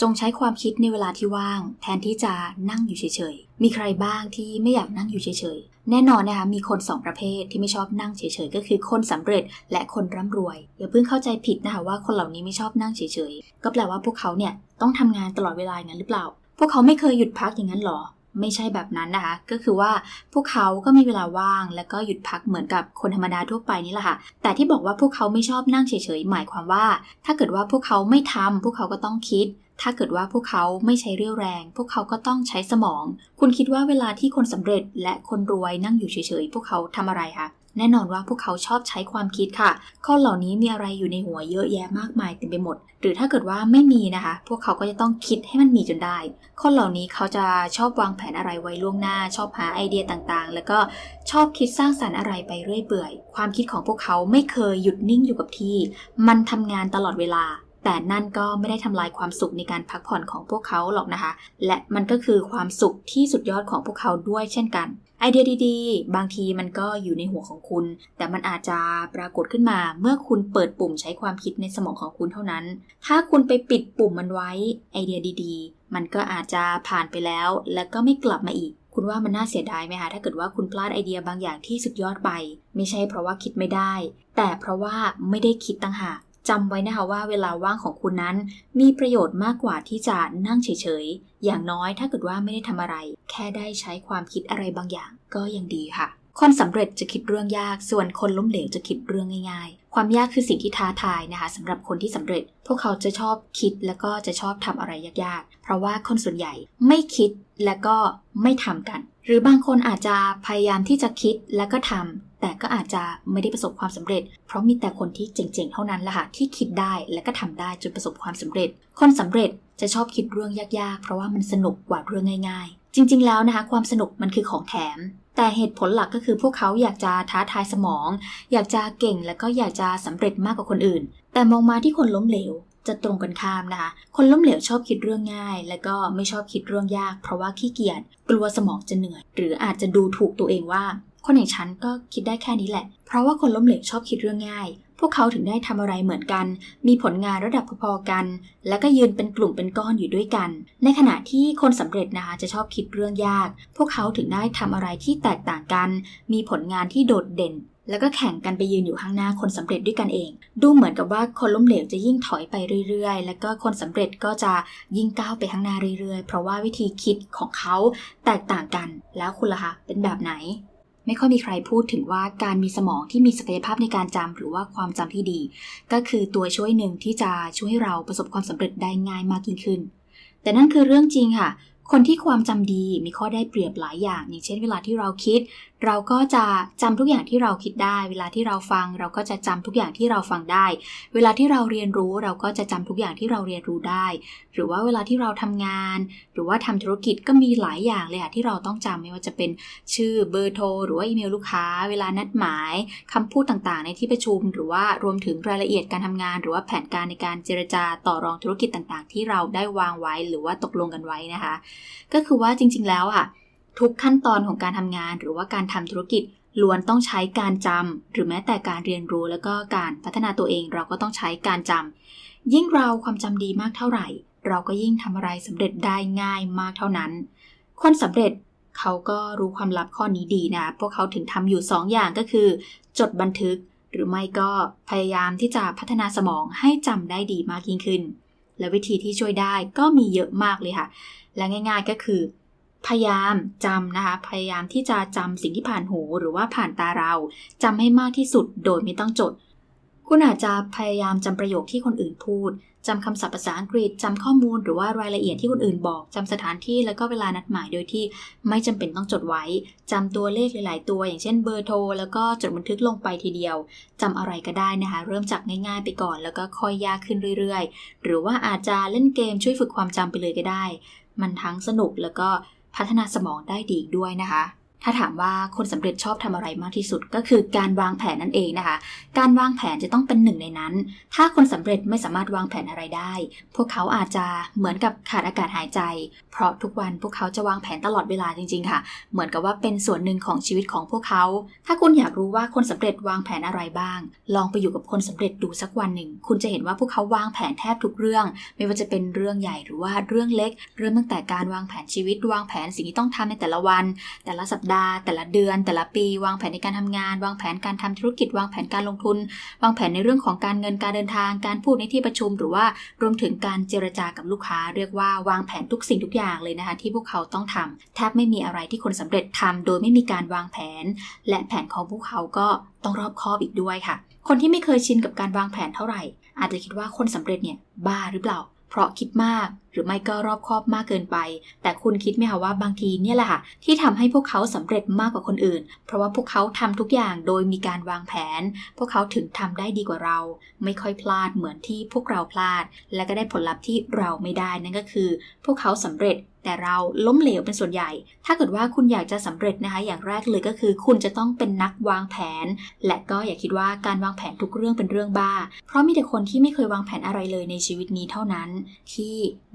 จงใช้ความคิดในเวลาที่ว่าง แทนที่จะนั่งอยู่เฉยๆ มีใครบ้างที่ไม่อยากนั่งอยู่เฉยๆ แน่นอนนะคะมีคนสองประเภทที่ไม่ชอบนั่งเฉยๆ ก็คือคนสำเร็จและคนร่ำรวย อย่าเพิ่งเข้าใจผิดนะคะว่าคนเหล่านี้ไม่ชอบนั่งเฉยๆ ก็แปลว่าพวกเขาเนี่ยต้องทำงานตลอดเวลาอย่างนั้นหรือเปล่า พวกเขาไม่เคยหยุดพักอย่างนั้นหรอ ไม่ใช่แบบนั้นนะคะ ก็คือว่าพวกเขาก็มีเวลาว่าง แล้วก็หยุดพักเหมือนกับคนธรรมดาทั่วไปนี่แหละค่ะ แต่ที่บอกว่าพวกเขาไม่ชอบนั่งเฉยๆ หมายความว่า ถ้าเกิดว่าพวกเขาไม่ทำพวกเขาก็ต้องคิด ถ้าเกิดว่าพวกเขาไม่ใช้เรี่ยวแรง พวกเขาก็ต้องใช้สมอง คุณคิดว่าเวลาที่คนสำเร็จและคนรวยนั่งอยู่เฉยๆ พวกเขาทำอะไรคะแน่นอนว่าพวกเขาชอบใช้ความคิดค่ะ ข้อเหล่านี้มีอะไรอยู่ในหัวเยอะแยะมากมายเต็มไปหมด หรือถ้าเกิดว่าไม่มีนะคะ พวกเขาก็จะต้องคิดให้มันมีจนได้คนเหล่านี้เขาจะชอบวางแผนอะไรไว้ล่วงหน้า ชอบหาไอเดียต่างๆ แล้วก็ชอบคิดสร้างสรรค์อะไรไปเรื่อยเปื่อย ความคิดของพวกเขาไม่เคยหยุดนิ่งอยู่กับที่ มันทำงานตลอดเวลา แต่นั่นก็ไม่ได้ทำลายความสุขในการพักผ่อนของพวกเขาหรอกนะคะ และมันก็คือความสุขที่สุดยอดของพวกเขาด้วยเช่นกัน ไอเดียดีๆ บางทีมันก็อยู่ในหัวของคุณ แต่มันอาจจะปรากฏขึ้นมา เมื่อคุณเปิดปุ่มใช้ความคิดในสมองของคุณเท่านั้น ถ้าคุณไปปิดปุ่มมันไว้ ไอเดียดีๆ มันก็อาจจะผ่านไปแล้ว แล้วก็ไม่กลับมาอีกคุณว่ามันน่าเสียดายไหมคะถ้าเกิดว่าคุณพลาดไอเดียบางอย่างที่สุดยอดไป ไม่ใช่เพราะว่าคิดไม่ได้ แต่เพราะว่าไม่ได้คิดต่างหาก จำไว้นะคะว่าเวลาว่างของคุณนั้น มีประโยชน์มากกว่าที่จะนั่งเฉยๆ อย่างน้อยถ้าเกิดว่าไม่ได้ทำอะไร แค่ได้ใช้ความคิดอะไรบางอย่างก็ยังดีค่ะคนสำเร็จจะคิดเรื่องยาก ส่วนคนล้มเหลวจะคิดเรื่องง่าย ๆ ความยากคือสิ่งที่ท้าทายนะคะสำหรับคนที่สำเร็จ พวกเขาจะชอบคิดแล้วก็จะชอบทำอะไรยากๆ เพราะว่าคนส่วนใหญ่ไม่คิดแล้วก็ไม่ทำกัน หรือบางคนอาจจะพยายามที่จะคิดแล้วก็ทำแต่ก็อาจจะไม่ได้ประสบความสำเร็จ เพราะมีแต่คนที่เจ๋งๆเท่านั้นแหละค่ะที่คิดได้และก็ทำได้จนประสบความสำเร็จ คนสำเร็จจะชอบคิดเรื่องยากๆ เพราะว่ามันสนุกกว่าเรื่องง่ายๆ จริงๆแล้วนะคะ ความสนุกมันคือของแถม แต่เหตุผลหลักก็คือพวกเขาอยากจะท้าทายสมอง อยากจะเก่งแล้วก็อยากจะสำเร็จมากกว่าคนอื่น แต่มองมาที่คนล้มเหลว จะตรงกันข้ามนะคะ คนล้มเหลวชอบคิดเรื่องง่าย แล้วก็ไม่ชอบคิดเรื่องยาก เพราะว่าขี้เกียจกลัวสมองจะเหนื่อย หรืออาจจะดูถูกตัวเองว่า คนอย่างฉันก็คิดได้แค่นี้แหละ เพราะว่าคนล้มเหลวชอบคิดเรื่องง่าย พวกเขาถึงได้ทำอะไรเหมือนกัน มีผลงานระดับพอๆกัน แล้วก็ยืนเป็นกลุ่มเป็นก้อนอยู่ด้วยกัน ในขณะที่คนสำเร็จนะคะจะชอบคิดเรื่องยาก พวกเขาถึงได้ทำอะไรที่แตกต่างกัน มีผลงานที่โดดเด่น แล้วก็แข่งกันไปยืนอยู่ข้างหน้าคนสำเร็จด้วยกันเอง ดูเหมือนกับว่าคนล้มเหลวจะยิ่งถอยไปเรื่อยๆ แล้วก็คนสำเร็จก็จะยิ่งก้าวไปข้างหน้าเรื่อยๆ เพราะว่าวิธีคิดของเขาแตกต่างกัน แล้วคุณล่ะคะเป็นแบบไหน ไม่ค่อยมีใครพูดถึงว่าการมีสมองที่มีศักยภาพในการจำหรือว่าความจำที่ดี ก็คือตัวช่วยหนึ่งที่จะช่วยให้เราประสบความสำเร็จได้ง่ายมากยิ่งขึ้น แต่นั่นคือเรื่องจริงค่ะคนที่ความจำดีมีข้อได้เปรียบหลายอย่าง อย่างเช่นเวลาที่เราคิด เราก็จะจำทุกอย่างที่เราคิดได้ เวลาที่เราฟังเราก็จะจำทุกอย่างที่เราฟังได้ เวลาที่เราเรียนรู้เราก็จะจำทุกอย่างที่เราเรียนรู้ได้ หรือว่าเวลาที่เราทำงาน หรือว่าทำธุรกิจก็มีหลายอย่างเลยค่ะที่เราต้องจำไม่ว่าจะเป็นชื่อเบอร์โทรหรือว่าอีเมลลูกค้า เวลานัดหมายคำพูดต่างๆ ในที่ประชุม หรือว่ารวมถึงรายละเอียดการทำงาน หรือว่าแผนการในการเจรจาต่อรองธุรกิจต่างๆ ที่เราได้วางไว้ หรือว่าตกลงกันไว้นะคะ ก็คือว่าจริง ๆ แล้วอะ ทุกขั้นตอนของการทำงาน หรือว่าการทำธุรกิจล้วนต้องใช้การจำหรือแม้แต่การเรียนรู้แล้วก็การพัฒนาตัวเองเราก็ต้องใช้การจำยิ่งเราความจำดีมากเท่าไหร่ เราก็ยิ่งทำอะไรสำเร็จได้ง่ายมากเท่านั้น คนสำเร็จเขาก็รู้ความลับข้อนี้ดีนะ พวกเขาถึงทำอยู่ 2ออย่างก็คือ จดบันทึก หรือไม่ก็พยายามที่จะพัฒนาสมองให้จำได้ดีมากยิ่งขึ้น และวิธีที่ช่วยได้ก็มีเยอะมากเลยค่ะ และง่าย ๆก็คือ พยายามจำนะคะ พยายามที่จะจำสิ่งที่ผ่านหูหรือว่าผ่านตาเราจำให้มากที่สุดโดยไม่ต้องจด คุณอาจจะพยายามจำประโยคที่คนอื่นพูดจำคำศัพท์ภาษาอังกฤษจำข้อมูลหรือว่ารายละเอียดที่คนอื่นบอกจำสถานที่แล้วก็เวลานัดหมายโดยที่ไม่จำเป็นต้องจดไว้จำตัวเลขหลาย ๆ ตัว อย่างเช่นเบอร์โทรแล้วก็จดบันทึกลงไปทีเดียวจำอะไรก็ได้นะคะ เริ่มจากง่าย ๆ ไปก่อน แล้วก็ค่อยยากขึ้นเรื่อย ๆ หรือว่าอาจจะเล่นเกมช่วยฝึกความจำไปเลยก็ได้ มันทั้งสนุกแล้วก็ พัฒนาสมองได้ดีด้วยนะคะ ถ้าถามว่าคนสำเร็จชอบทำอะไรมากที่สุดก็คือการวางแผนนั่นเองนะคะ การวางแผนจะต้องเป็นหนึ่งในนั้น ถ้าคนสำเร็จไม่สามารถวางแผนอะไรได้ พวกเขาอาจจะเหมือนกับขาดอากาศหายใจ เพราะทุกวันพวกเขาจะวางแผนตลอดเวลาจริง ๆ ค่ะ เหมือนกับว่าเป็นส่วนหนึ่งของชีวิตของพวกเขา ถ้าคุณอยากรู้ว่าคนสำเร็จวางแผนอะไรบ้าง ลองไปอยู่กับคนสำเร็จดูสักวันหนึ่ง คุณจะเห็นว่าพวกเขาวางแผนแทบทุกเรื่อง ไม่ว่าจะเป็นเรื่องใหญ่หรือว่าเรื่องเล็ก เริ่มตั้งแต่การวางแผนชีวิตวางแผนสิ่งที่ต้องทำในแต่ละวัน แต่ละสัปดาห์แต่ละเดือน แต่ละปี วางแผนในการทำงาน วางแผนการทำธุรกิจ วางแผนการลงทุน วางแผนในเรื่องของการเงินการเดินทาง การพูดในที่ประชุม หรือว่ารวมถึงการเจรจากับลูกค้า เรียกว่าวางแผนทุกสิ่งทุกอย่างเลยนะคะ ที่พวกเขาต้องทำแทบไม่มีอะไรที่คนสำเร็จทำโดยไม่มีการวางแผน และแผนของพวกเขาก็ต้องรอบคอบอีกด้วยค่ะ คนที่ไม่เคยชินกับการวางแผนเท่าไหร่ อาจจะคิดว่าคนสำเร็จเนี่ยบ้าหรือเปล่า เพราะคิดมากหรือไม่ก็รอบคอบมากเกินไป แต่คุณคิดไหมคะว่าบางทีเนี่ยแหละค่ะที่ทำให้พวกเขาสำเร็จมากกว่าคนอื่น เพราะว่าพวกเขาทำทุกอย่างโดยมีการวางแผน พวกเขาถึงทำได้ดีกว่าเรา ไม่ค่อยพลาดเหมือนที่พวกเราพลาด และก็ได้ผลลัพธ์ที่เราไม่ได้นั่นก็คือ พวกเขาสำเร็จ แต่เราล้มเหลวเป็นส่วนใหญ่ ถ้าเกิดว่าคุณอยากจะสำเร็จนะคะ อย่างแรกเลยก็คือ คุณจะต้องเป็นนักวางแผน และก็อย่าคิดว่าการวางแผนทุกเรื่องเป็นเรื่องบ้า เพราะมีแต่คนที่ไม่เคยวางแผนอะไรเลยในชีวิตนี้เท่านั้น ที่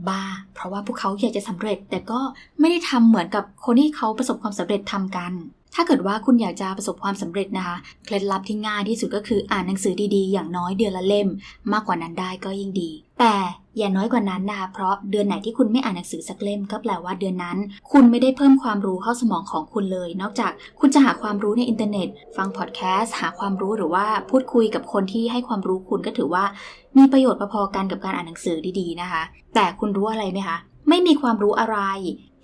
บ้า เพราะว่าพวกเขาอยากจะสำเร็จ แต่ก็ไม่ได้ทำเหมือนกับคนที่เขาประสบความสำเร็จทำกัน ถ้าเกิดว่าคุณอยากจะประสบความสำเร็จนะคะ เคล็ดลับที่ง่ายที่สุดก็คืออ่านหนังสือดีๆ อย่างน้อยเดือนละเล่ม มากกว่านั้นได้ก็ยิ่งดี แต่อย่าน้อยกว่านั้นนะคะ เพราะเดือนไหนที่คุณไม่อ่านหนังสือสักเล่มก็แปลว่าเดือนนั้น คุณไม่ได้เพิ่มความรู้เข้าสมองของคุณเลย นอกจากคุณจะหาความรู้ในอินเทอร์เน็ต ฟังพอดแคสต์หาความรู้หรือว่าพูดคุยกับคนที่ให้ความรู้คุณก็ถือว่า มีประโยชน์พอๆกันกับการอ่านหนังสือดีๆนะคะ แต่คุณรู้อะไรไหมคะไม่มีความรู้อะไร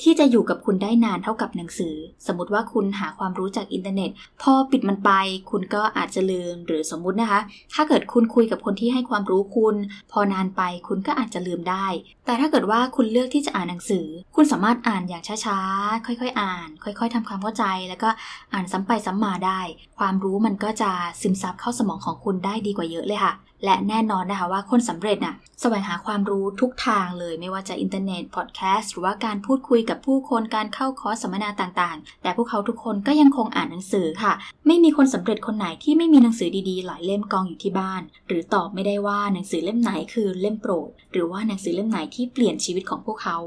ที่จะอยู่กับคุณได้นานเท่ากับหนังสือ สมมติว่าคุณหาความรู้จากอินเทอร์เน็ต พอปิดมันไป คุณก็อาจจะลืมหรือสมมุตินะคะ ถ้าเกิดคุณคุยกับคนที่ให้ความรู้คุณ พอนานไปคุณก็อาจจะลืมได้ แต่ถ้าเกิดว่าคุณเลือกที่จะอ่านหนังสือ คุณสามารถอ่านอย่างช้าๆ ค่อยๆ อ่าน ค่อย ๆทำความเข้าใจ แล้วก็อ่านซ้ำไปซ้ำมาได้ ความรู้มันก็จะซึมซับเข้าสมองของคุณได้ดีกว่าเยอะเลยค่ะและแน่นอนนะคะว่าคนสำเร็จน่ะแสวงหาความรู้ทุกทางเลยไม่ว่าจะอินเทอร์เน็ตพอดแคสต์หรือว่าการพูดคุยกับผู้คนการเข้าคอร์สสัมมนาต่างๆ แต่พวกเขาทุกคนก็ยังคงอ่านหนังสือค่ะ ไม่มีคนสำเร็จคนไหนที่ไม่มีหนังสือดีๆ หลายเล่มกองอยู่ที่บ้าน หรือตอบไม่ได้ว่าหนังสือเล่มไหนคือเล่มโปรด หรือว่าหนังสือเล่มไหนที่เปลี่ยนชีวิตของพวกเขา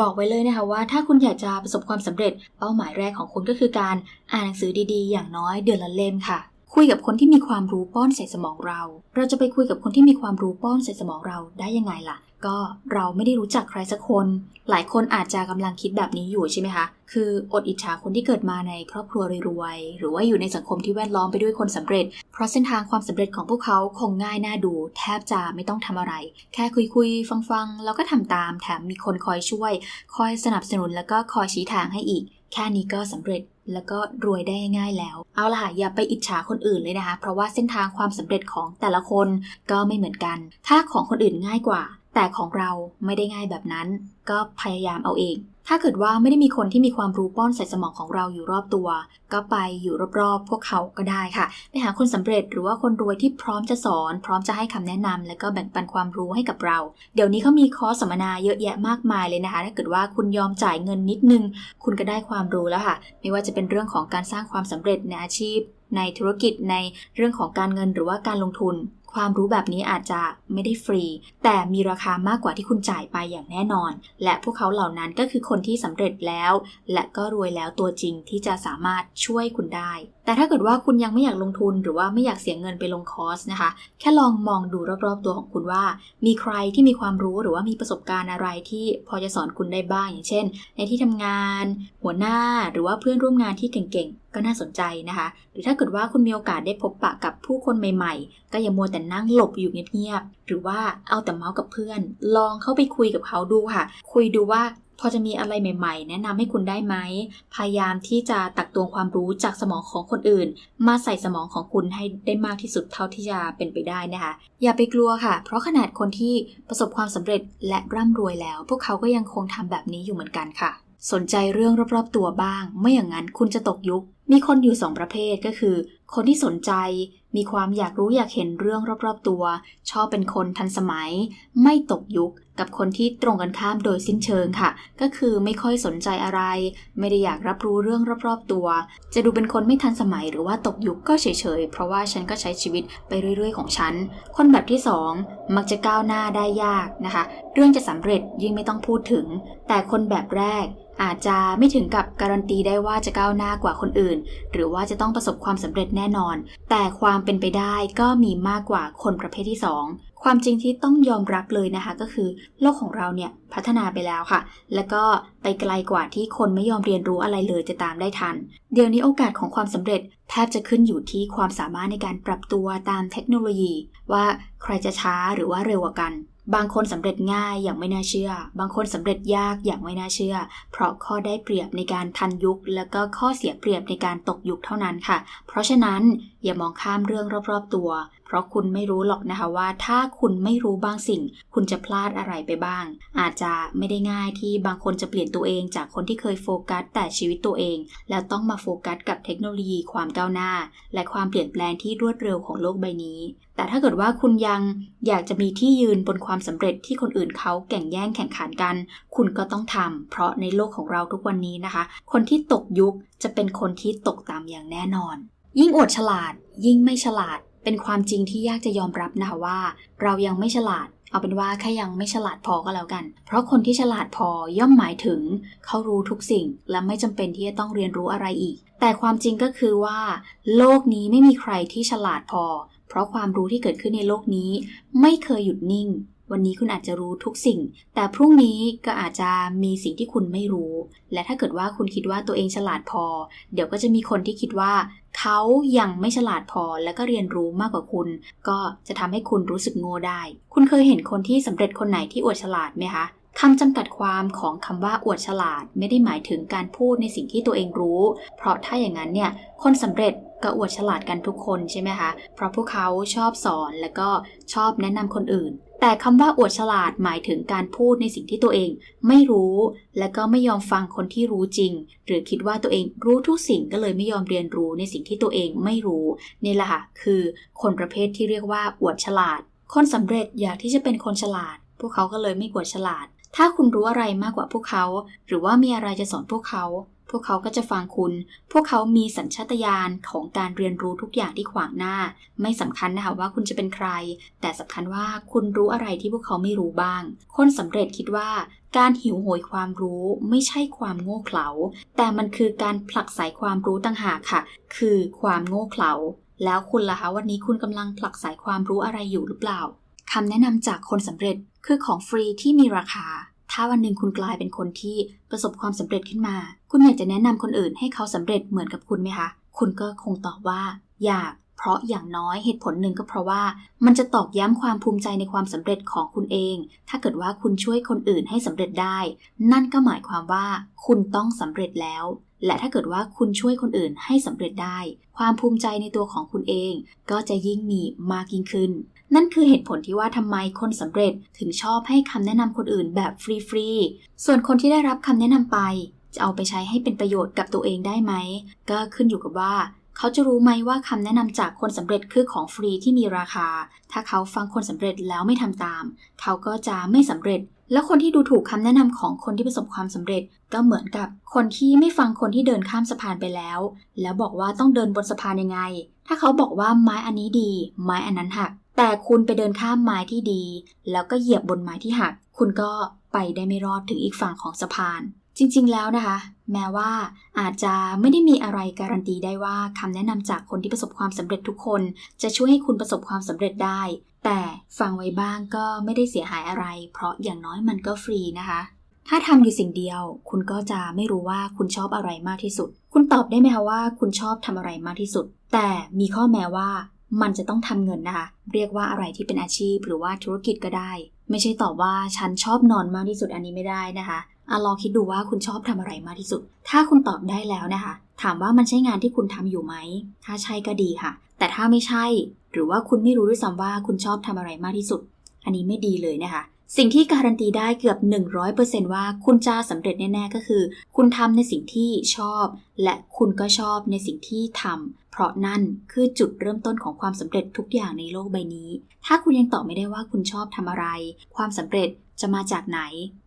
บอกไว้เลยนะคะว่า ถ้าคุณอยากจะประสบความสำเร็จ เป้าหมายแรกของคุณก็คือการอ่านหนังสือดีๆ อย่างน้อยเดือนละเล่มค่ะ คุยกับคนที่มีความรู้ป้อนใส่สมองเรา เราจะไปคุยกับคนที่มีความรู้ป้อนใส่สมองเราได้ยังไงล่ะ ก็เราไม่ได้รู้จักใครสักคน หลายคนอาจจะกำลังคิดแบบนี้อยู่ใช่ไหมคะ คืออดอิจฉาคนที่เกิดมาในครอบครัวรวยๆ หรือว่าอยู่ในสังคมที่แวดล้อมไปด้วยคนสำเร็จ เพราะเส้นทางความสำเร็จของพวกเขาคงง่ายน่าดู แทบจะไม่ต้องทำอะไร แค่คุยๆ ฟังๆ แล้วก็ทำตาม แถมมีคนคอยช่วย คอยสนับสนุนแล้วก็คอยชี้ทางให้อีก แค่นี้ก็สำเร็จ แล้วก็รวยได้ง่ายแล้ว เอาล่ะอย่าไปอิจฉาคนอื่นเลยนะคะ เพราะว่าเส้นทางความสำเร็จของแต่ละคนก็ไม่เหมือนกัน ถ้าของคนอื่นง่ายกว่า แต่ของเราไม่ได้ง่ายแบบนั้น ก็พยายามเอาเอง ถ้าเกิดว่าไม่ได้มีคนที่มีความรู้ป้อนใส่สมองของเราอยู่รอบตัว ก็ไปอยู่รอบๆ พวกเขาก็ได้ค่ะ ไปหาคนสำเร็จหรือว่าคนรวยที่พร้อมจะสอน พร้อมจะให้คำแนะนำและก็แบ่งปันความรู้ให้กับเรา เดี๋ยวนี้เขามีคอร์สสัมมนาเยอะแยะมากมายเลยนะคะ ถ้าเกิดว่าคุณยอมจ่ายเงินนิดนึง คุณก็ได้ความรู้แล้วค่ะ ไม่ว่าจะเป็นเรื่องของการสร้างความสำเร็จในอาชีพ ในธุรกิจในเรื่องของการเงินหรือว่าการลงทุน ความรู้แบบนี้อาจจะไม่ได้ฟรี แต่มีราคามากกว่าที่คุณจ่ายไปอย่างแน่นอน และพวกเขาเหล่านั้นก็คือคนที่สำเร็จแล้ว และก็รวยแล้วตัวจริงที่จะสามารถช่วยคุณได้ แต่ถ้าเกิดว่าคุณยังไม่อยากลงทุนหรือว่าไม่อยากเสียเงินไปลงคอร์สนะคะ แค่ลองมองดูรอบๆตัวของคุณว่า มีใครที่มีความรู้หรือว่ามีประสบการณ์อะไรที่พอจะสอนคุณได้บ้าง อย่างเช่น ในที่ทำงาน หัวหน้าหรือว่าเพื่อนร่วมงานที่เก่งๆ ก็น่าสนใจนะคะ หรือถ้าเกิดว่าคุณมีโอกาสได้พบปะกับผู้คนใหม่ๆ ก็อย่ามัวแต่นั่งหลบอยู่เงียบๆหรือว่าเอาแต่เมาส์กับเพื่อน ลองเข้าไปคุยกับเขาดูค่ะ คุยดูว่าพอจะมีอะไรใหม่ ๆ แนะนำให้คุณได้ไหม พยายามที่จะตักตวงความรู้จากสมองของคนอื่น มาใส่สมองของคุณให้ได้มากที่สุดเท่าที่จะเป็นไปได้นะคะ อย่าไปกลัวค่ะ เพราะขนาดคนที่ประสบความสำเร็จและร่ำรวยแล้ว พวกเขาก็ยังคงทำแบบนี้อยู่เหมือนกันค่ะ สนใจเรื่องรอบๆตัวบ้าง ไม่อย่างนั้นคุณจะตกยุค มีคนอยู่สองประเภทก็คือ คนที่สนใจ มีความอยากรู้อยากเห็นเรื่องรอบๆตัว ชอบเป็นคนทันสมัย ไม่ตกยุค กับคนที่ตรงกันข้ามโดยสิ้นเชิงค่ะ ก็คือไม่ค่อยสนใจอะไร ไม่ได้อยากรับรู้เรื่องรอบๆตัว จะดูเป็นคนไม่ทันสมัยหรือว่าตกยุคก็เฉยๆ เพราะว่าฉันก็ใช้ชีวิตไปเรื่อยๆ ของฉัน คนแบบที่ 2 มักจะก้าวหน้าได้ยากนะคะ เรื่องจะสำเร็จยิ่งไม่ต้องพูดถึง แต่คนแบบแรก อาจจะไม่ถึงกับการันตีได้ว่าจะก้าวหน้ากว่าคนอื่น หรือว่าจะต้องประสบความสำเร็จแน่นอน แต่ความเป็นไปได้ก็มีมากกว่าคนประเภทที่ 2 ความจริงที่ต้องยอมรับเลยนะคะ ก็คือ โลกของเราเนี่ยพัฒนาไปแล้วค่ะ แล้วก็ไปไกลกว่าที่คนไม่ยอมเรียนรู้อะไรเลยจะตามได้ทัน เดี๋ยวนี้โอกาสของความสำเร็จแทบจะขึ้นอยู่ที่ความสามารถในการปรับตัวตามเทคโนโลยี ว่าใครจะช้าหรือว่าเร็วกว่ากัน บางคนสำเร็จง่ายอย่างไม่น่าเชื่อ บางคนสำเร็จยากอย่างไม่น่าเชื่อ เพราะข้อได้เปรียบในการทันยุค แล้วก็ข้อเสียเปรียบในการตกยุคเท่านั้นค่ะ เพราะฉะนั้นอย่ามองข้ามเรื่องรอบๆตัวเพราะคุณไม่รู้หรอกนะคะว่า ถ้าคุณไม่รู้บางสิ่ง คุณจะพลาดอะไรไปบ้าง อาจจะไม่ได้ง่ายที่บางคนจะเปลี่ยนตัวเองจากคนที่เคยโฟกัสแต่ชีวิตตัวเอง แล้วต้องมาโฟกัสกับเทคโนโลยีความก้าวหน้า และความเปลี่ยนแปลงที่รวดเร็วของโลกใบนี้ แต่ถ้าเกิดว่าคุณยังอยากจะมีที่ยืนบนความสำเร็จที่คนอื่นเขาแข่งแย่งแข่งขันกัน คุณก็ต้องทำเพราะในโลกของเราทุกวันนี้นะคะ คนที่ตกยุคจะเป็นคนที่ตกต่ำอย่างแน่นอน ยิ่งอดฉลาด ยิ่งไม่ฉลาด เป็นความจริงที่ยากจะยอมรับนะคะว่า เรายังไม่ฉลาด เอาเป็นว่าแค่ยังไม่ฉลาดพอก็แล้วกัน เพราะคนที่ฉลาดพอย่อมหมายถึง เขารู้ทุกสิ่ง และไม่จำเป็นที่จะต้องเรียนรู้อะไรอีก แต่ความจริงก็คือว่า โลกนี้ไม่มีใครที่ฉลาดพอ เพราะความรู้ที่เกิดขึ้นในโลกนี้ ไม่เคยหยุดนิ่ง วันนี้คุณอาจจะรู้ทุกสิ่ง แต่พรุ่งนี้ก็อาจจะมีสิ่งที่คุณไม่รู้ และถ้าเกิดว่าคุณคิดว่าตัวเองฉลาดพอ เดี๋ยวก็จะมีคนที่คิดว่า เขายังไม่ฉลาดพอและก็เรียนรู้มากกว่าคุณ ก็จะทำให้คุณรู้สึกโง่ได้ คุณเคยเห็นคนที่สำเร็จคนไหนที่อวดฉลาดไหมคะคำจำกัดความของคำว่าอวดฉลาด ไม่ได้หมายถึงการพูดในสิ่งที่ตัวเองรู้ เพราะถ้าอย่างนั้นเนี่ยคนสำเร็จก็อวดฉลาดกันทุกคนใช่ไหมคะ เพราะพวกเขาชอบสอนแล้วก็ชอบแนะนำคนอื่น แต่คำว่าอวดฉลาดหมายถึงการพูดในสิ่งที่ตัวเองไม่รู้ และก็ไม่ยอมฟังคนที่รู้จริง หรือคิดว่าตัวเองรู้ทุกสิ่งก็เลยไม่ยอมเรียนรู้ในสิ่งที่ตัวเองไม่รู้นี่แหละค่ะคือคนประเภทที่เรียกว่าอวดฉลาด คนสำเร็จอยากที่จะเป็นคนฉลาด พวกเขาก็เลยไม่อวดฉลาด ถ้าคุณรู้อะไรมากกว่าพวกเขา หรือว่ามีอะไรจะสอนพวกเขา พวกเขาก็จะฟังคุณ พวกเขามีสัญชาตญาณของการเรียนรู้ทุกอย่างที่ขวางหน้า ไม่สำคัญนะคะว่าคุณจะเป็นใคร แต่สำคัญว่าคุณรู้อะไรที่พวกเขาไม่รู้บ้าง คนสำเร็จคิดว่าการหิวโหยความรู้ไม่ใช่ความโง่เขลา แต่มันคือการผลักไสความรู้ต่างหากค่ะ คือความโง่เขลา แล้วคุณล่ะคะวันนี้คุณกำลังผลักไสความรู้อะไรอยู่หรือเปล่าคำแนะนำจากคนสำเร็จคือของฟรีที่มีราคา ถ้าวันหนึ่งคุณกลายเป็นคนที่ประสบความสำเร็จขึ้นมา คุณอยากจะแนะนำคนอื่นให้เขาสำเร็จเหมือนกับคุณไหมคะ คุณก็คงตอบว่า อยาก เพราะอย่างน้อยเหตุผลหนึ่งก็เพราะว่า มันจะตอกย้ำความภูมิใจในความสำเร็จของคุณเอง ถ้าเกิดว่าคุณช่วยคนอื่นให้สำเร็จได้ นั่นก็หมายความว่าคุณต้องสำเร็จแล้ว และถ้าเกิดว่าคุณช่วยคนอื่นให้สำเร็จได้ ความภูมิใจในตัวของคุณเอง ก็จะยิ่งมีมากยิ่งขึ้น นั่นคือเหตุผลที่ว่าทำไมคนสำเร็จถึงชอบให้คำแนะนำคนอื่นแบบฟรีๆ ส่วนคนที่ได้รับคำแนะนำไป จะเอาไปใช้ให้เป็นประโยชน์กับตัวเองได้ไหม ก็ขึ้นอยู่กับว่า เขาจะรู้ไหมว่าคำแนะนำจากคนสำเร็จคือของฟรีที่มีราคา ถ้าเขาฟังคนสำเร็จแล้วไม่ทำตาม เขาก็จะไม่สำเร็จ แล้วคนที่ดูถูกคำแนะนำของคนที่ประสบความสำเร็จ ก็เหมือนกับคนที่ไม่ฟังคนที่เดินข้ามสะพานไปแล้ว แล้วบอกว่าต้องเดินบนสะพานยังไง ถ้าเขาบอกว่าไม้อันนี้ดี ไม้อันนั้นหัก แต่คุณไปเดินข้ามไม้ที่ดี แล้วก็เหยียบบนไม้ที่หัก คุณก็ไปได้ไม่รอดถึงอีกฝั่งของสะพานจริงๆ แล้วนะคะ แม้ว่าอาจจะไม่ได้มีอะไรการันตีได้ว่าคำแนะนำจากคนที่ประสบความสำเร็จทุกคน จะช่วยให้คุณประสบความสำเร็จได้ แต่ฟังไว้บ้างก็ไม่ได้เสียหายอะไร เพราะอย่างน้อยมันก็ฟรีนะคะ ถ้าทำอยู่สิ่งเดียว คุณก็จะไม่รู้ว่าคุณชอบอะไรมากที่สุด คุณตอบได้ไหมคะว่าคุณชอบทำอะไรมากที่สุด แต่มีข้อแม้ว่ามันจะต้องทำเงินนะคะ เรียกว่าอะไรที่เป็นอาชีพหรือว่าธุรกิจก็ได้ ไม่ใช่ตอบว่าฉันชอบนอนมากที่สุดอันนี้ไม่ได้นะคะ อะลองคิดดูว่าคุณชอบทำอะไรมากที่สุด ถ้าคุณตอบได้แล้วนะคะ ถามว่ามันใช่งานที่คุณทำอยู่ไหม ถ้าใช่ก็ดีค่ะ แต่ถ้าไม่ใช่ หรือว่าคุณไม่รู้ด้วยซ้ำว่าคุณชอบทำอะไรมากที่สุด อันนี้ไม่ดีเลยนะคะ สิ่งที่การันตีได้เกือบ 100%ว่าคุณจะสำเร็จแน่ๆก็คือ คุณทำในสิ่งที่ชอบ และคุณก็ชอบในสิ่งที่ทำเพราะนั่นคือจุดเริ่มต้นของความสำเร็จทุกอย่างในโลกใบนี้ ถ้าคุณยังตอบไม่ได้ว่าคุณชอบทำอะไร ความสำเร็จจะมาจากไหน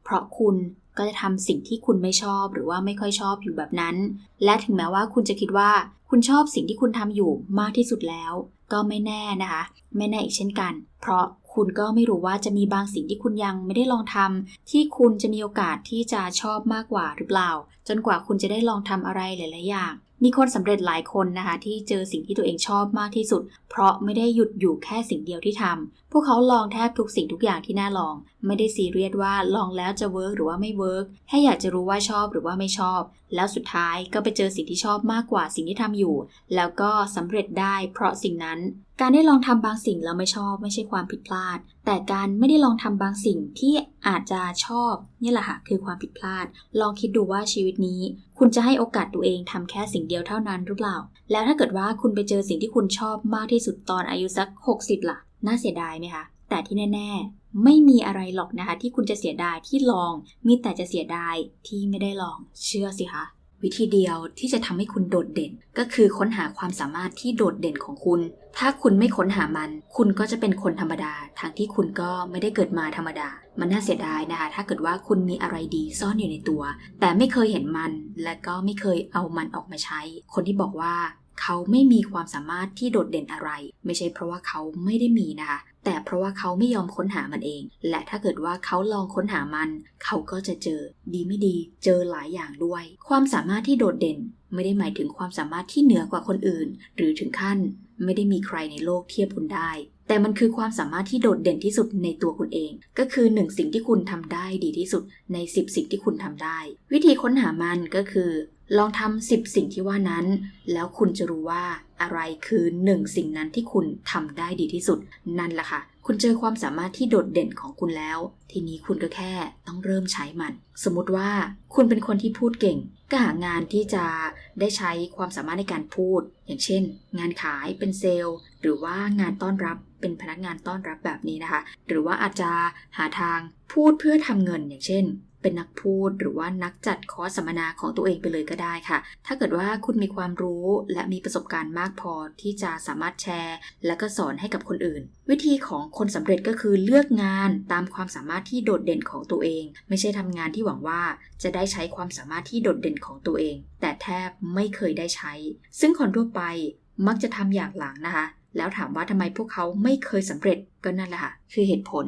เพราะคุณ ก็จะทำสิ่งที่คุณไม่ชอบหรือว่าไม่ค่อยชอบอยู่แบบนั้น และถึงแม้ว่าคุณจะคิดว่าคุณชอบสิ่งที่คุณทำอยู่มากที่สุดแล้ว ก็ไม่แน่นะคะ ไม่แน่อีกเช่นกัน เพราะคุณก็ไม่รู้ว่าจะมีบางสิ่งที่คุณยังไม่ได้ลองทำที่คุณจะมีโอกาสที่จะชอบมากกว่าหรือเปล่า จนกว่าคุณจะได้ลองทำอะไรหลาย ๆ อย่าง มีคนสำเร็จหลายคนนะคะ ที่เจอสิ่งที่ตัวเองชอบมากที่สุด เพราะไม่ได้หยุดอยู่แค่สิ่งเดียวที่ทำพวกเขาลองแทบทุกสิ่งทุกอย่างที่น่าลอง ไม่ได้ซีเรียสว่าลองแล้วจะเวิร์กหรือว่าไม่เวิร์กแค่อยากจะรู้ว่าชอบหรือว่าไม่ชอบ แล้วสุดท้ายก็ไปเจอสิ่งที่ชอบมากกว่าสิ่งที่ทำอยู่ แล้วก็สำเร็จได้เพราะสิ่งนั้น การได้ลองทำบางสิ่งแล้วไม่ชอบไม่ใช่ความผิดพลาด แต่การไม่ได้ลองทำบางสิ่งที่อาจจะชอบนี่แหละค่ะคือความผิดพลาด ลองคิดดูว่าชีวิตนี้ คุณจะให้โอกาสตัวเองทำแค่สิ่งเดียวเท่านั้นหรือเปล่า แล้วถ้าเกิดว่าคุณไปเจอสิ่งที่คุณชอบมากที่สุดตอนอายุสัก 60ล่ะ น่าเสียดายไหมคะแต่ที่แน่ ๆ ไม่มีอะไรหรอกนะคะ ที่คุณจะเสียดายที่ลอง มีแต่จะเสียดายที่ไม่ได้ลอง เชื่อสิคะวิธีเดียวที่จะทำให้คุณโดดเด่น ก็คือค้นหาความสามารถที่โดดเด่นของคุณ ถ้าคุณไม่ค้นหามัน คุณก็จะเป็นคนธรรมดาทางที่คุณก็ไม่ได้เกิดมาธรรมดา มันน่าเสียดายนะคะ ถ้าเกิดว่าคุณมีอะไรดีซ่อนอยู่ในตัว แต่ไม่เคยเห็นมัน และก็ไม่เคยเอามันออกมาใช้ คนที่บอกว่า เขาไม่มีความสามารถที่โดดเด่นอะไร ไม่ใช่เพราะว่าเขาไม่ได้มีนะคะแต่เพราะว่าเขาไม่ยอมค้นหามันเอง และถ้าเกิดว่าเขาลองค้นหามัน เขาก็จะเจอ ดีไม่ดี เจอหลายอย่างด้วย ความสามารถที่โดดเด่น ไม่ได้หมายถึงความสามารถที่เหนือกว่าคนอื่น หรือถึงขั้น ไม่ได้มีใครในโลกเทียบคุณได้ แต่มันคือความสามารถที่โดดเด่นที่สุดในตัวคุณเอง ก็คือหนึ่งสิ่งที่คุณทำได้ดีที่สุดใน 10 สิ่งที่คุณทำได้ วิธีค้นหามันก็คือ ลองทำ10สิ่งที่ว่านั้น แล้วคุณจะรู้ว่าอะไรคือหนึ่งสิ่งนั้นที่คุณทำได้ดีที่สุด นั่นแหละค่ะ คุณเจอความสามารถที่โดดเด่นของคุณแล้ว ทีนี้คุณก็แค่ต้องเริ่มใช้มัน สมมติว่าคุณเป็นคนที่พูดเก่ง ก็หางานที่จะได้ใช้ความสามารถในการพูด อย่างเช่น งานขายเป็นเซลล์ หรือว่างานต้อนรับเป็นพนักงานต้อนรับแบบนี้นะคะ หรือว่าอาจจะหาทางพูดเพื่อทำเงินอย่างเช่น เป็นนักพูดหรือว่านักจัดคอร์สสัมมนาของตัวเองไปเลยก็ได้ค่ะ ถ้าเกิดว่าคุณมีความรู้และมีประสบการณ์มากพอที่จะสามารถแชร์ และก็สอนให้กับคนอื่น วิธีของคนสำเร็จก็คือเลือกงานตามความสามารถที่โดดเด่นของตัวเอง ไม่ใช่ทำงานที่หวังว่าจะได้ใช้ความสามารถที่โดดเด่นของตัวเอง แต่แทบไม่เคยได้ใช้ ซึ่งคนทั่วไปมักจะทำอย่างหลังนะคะ แล้วถามว่าทำไมพวกเขาไม่เคยสำเร็จก็นั่นแหละค่ะคือเหตุผล